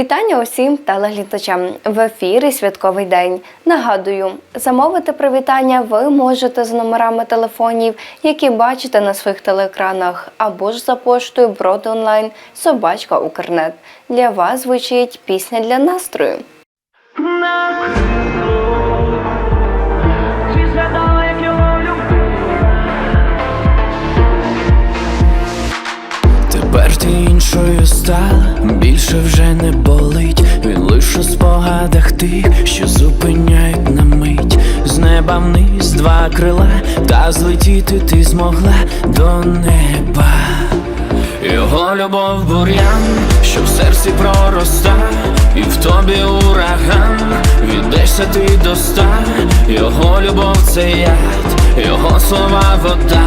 Вітання усім телеглядачам в ефірі Святковий день. Нагадую, замовити привітання ви можете з номерами телефонів, які бачите на своїх телеекранах, або ж за поштою Брод онлайн Собачка Укрнет. Для вас звучить пісня для настрою. Іншою стала, більше вже не болить. Він лише у спогадах тих, що зупиняють на мить. З неба вниз два крила, та злетіти ти змогла до неба. Його любов бур'ян, що в серці пророста, і в тобі ураган, віддешся ти до ста, його любов це яд, його слова вода,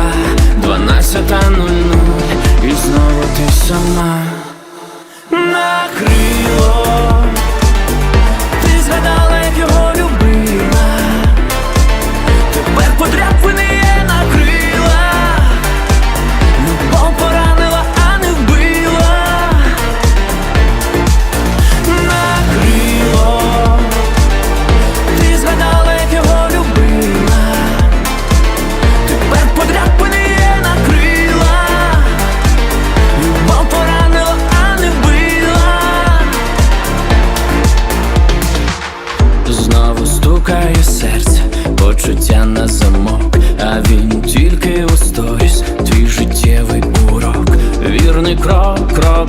дванадцята нуль нуль, і знову ти сама накрило. Ти згадала, як його любила,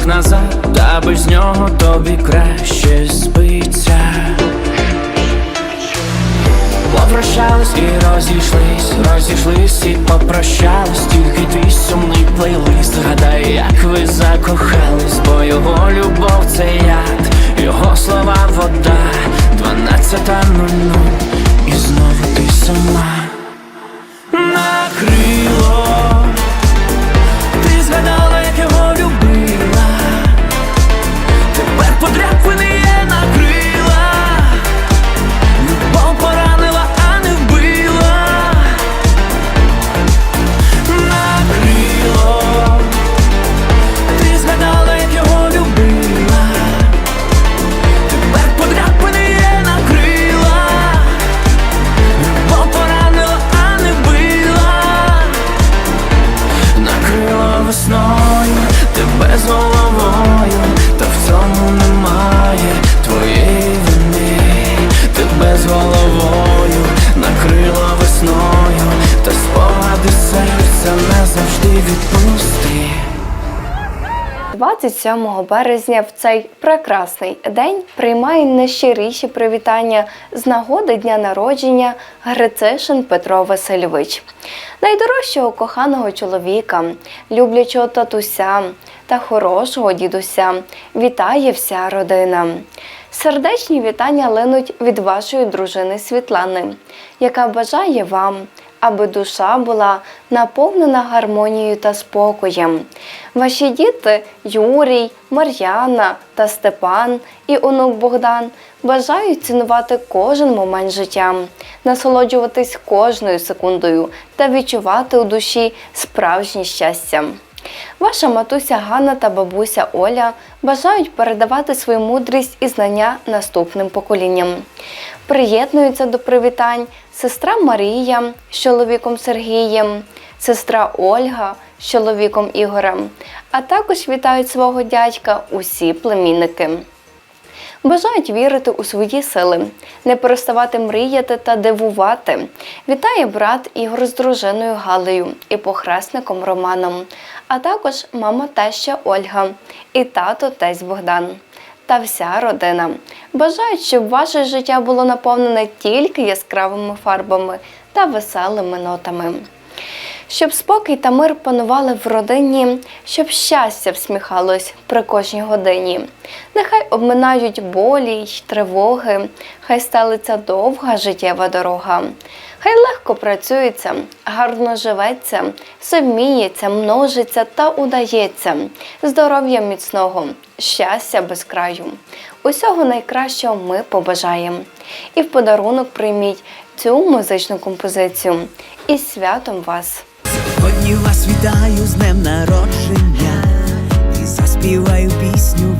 назад, та без нього тобі краще спиться. Попрощались і розійшлись, розійшлись і попрощались, тільки твій сумний плейлист. Гадай, як ви закохались, бо його любов це яд, його слова вода, дванадцята нуль, і знову ти сама накрило. Подряпини є накрила. 27 березня в цей прекрасний день приймає найщиріші привітання з нагоди дня народження Грицишин Петро Васильович, найдорожчого коханого чоловіка, люблячого татуся та хорошого дідуся. Вітає вся родина. Сердечні вітання линуть від вашої дружини Світлани, яка бажає вам аби душа була наповнена гармонією та спокоєм. Ваші діти Юрій, Мар'яна та Степан і онук Богдан бажають цінувати кожен момент життя, насолоджуватись кожною секундою та відчувати у душі справжнє щастя. Ваша матуся Ганна та бабуся Оля бажають передавати свою мудрість і знання наступним поколінням. Приєднуються до привітань сестра Марія з чоловіком Сергієм, сестра Ольга з чоловіком Ігорем, а також вітають свого дядька усі племінники. Бажають вірити у свої сили, не переставати мріяти та дивувати. Вітає брат Ігор з дружиною Галею і похресником Романом, а також мама теща Ольга і тато тесть Богдан. Та вся родина. Бажають, щоб ваше життя було наповнене тільки яскравими фарбами та веселими нотами щоб спокій та мир панували в родині, щоб щастя всміхалось при кожній годині. Нехай обминають болі й тривоги, хай стелиться довга життєва дорога. Хай легко працюється, гарно живеться, все множиться та удається, здоров'я міцного, щастя без краю. Усього найкращого ми побажаємо. І в подарунок прийміть цю музичну композицію. Із святом вас! Сьогодні вас вітаю з днем народження і заспіваю пісню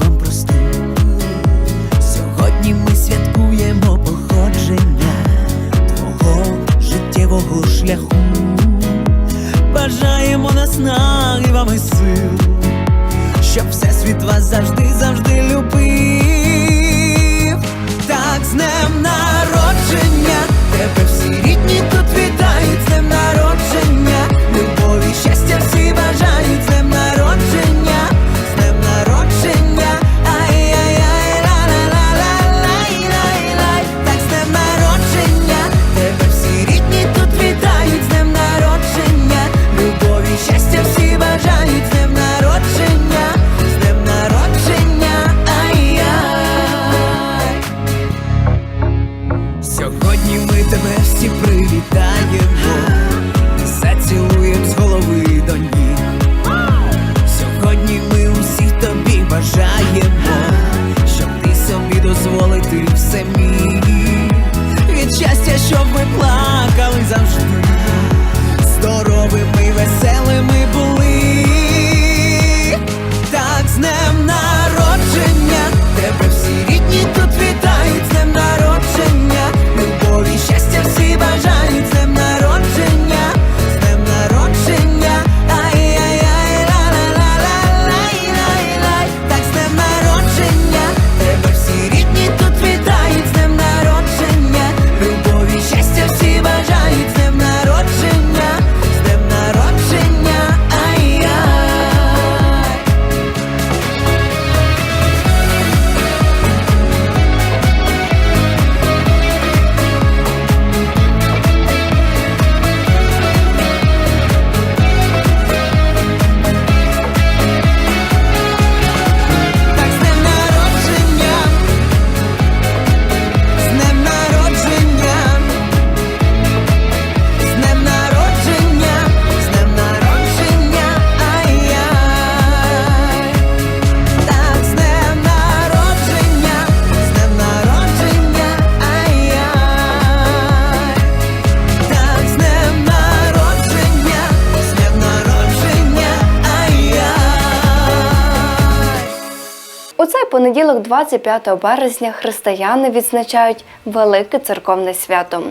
понеділок, 25 березня, християни відзначають велике церковне свято.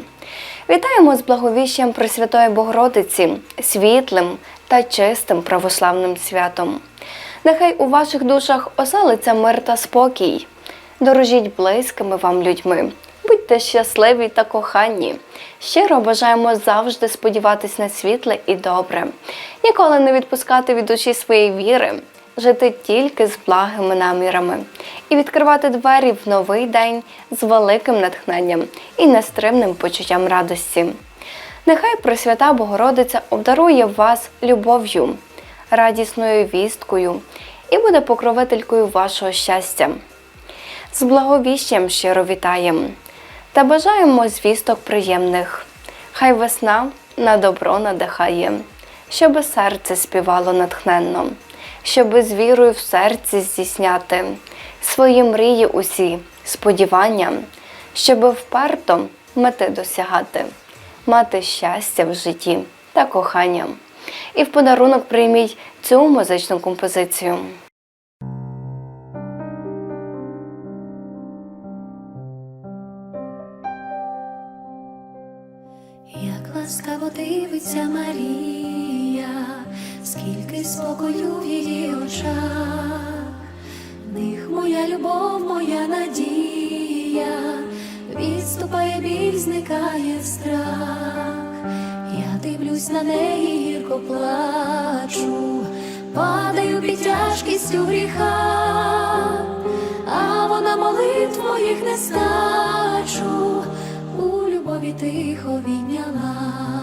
Вітаємо з благовіщем Пресвятої Богородиці, світлим та чистим православним святом. Нехай у ваших душах оселиться мир та спокій. Дорожіть близькими вам людьми. Будьте щасливі та коханні. Щиро бажаємо завжди сподіватись на світле і добре, ніколи не відпускати від душі своєї віри, жити тільки з благими намірами і відкривати двері в новий день з великим натхненням і нестримним почуттям радості. Нехай Пресвята Богородиця обдарує вас любов'ю, радісною вісткою і буде покровителькою вашого щастя. З благовіщем щиро вітаєм та бажаємо звісток приємних. Хай весна на добро надихає, щоби серце співало натхненно, щоби з вірою в серці здійсняти свої мрії усі, сподівання, щоби вперто мети досягати, мати щастя в житті та кохання. І в подарунок прийміть цю музичну композицію. Як ласкаво дивиться Марія, скільки спокою в її очах, в них моя любов, моя надія, відступає біль, зникає страх. Я дивлюсь на неї, гірко плачу, падаю під тяжкістю гріха, а вона молитв моїх не скачу, у любові тихо відняла,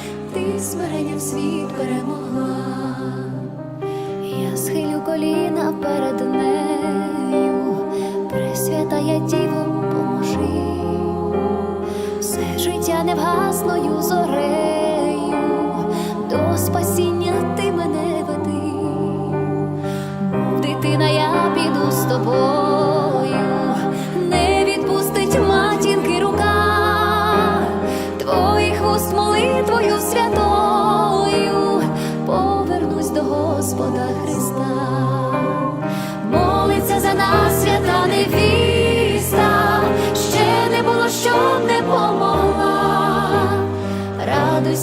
ти смиренням світ перемогла. Я схилю коліна перед нею, пресвятая діво, поможи, все життя невгасною зорею, до спасіння ти мене веди, дитина, я піду з тобою,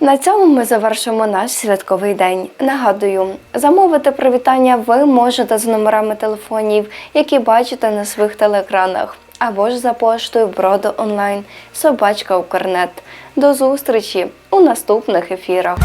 На цьому ми завершимо наш святковий день. Нагадую, замовити привітання ви можете за номерами телефонів, які бачите на своїх телеекранах, або ж за поштою броду онлайн собачка Укрнет. До зустрічі у наступних ефірах.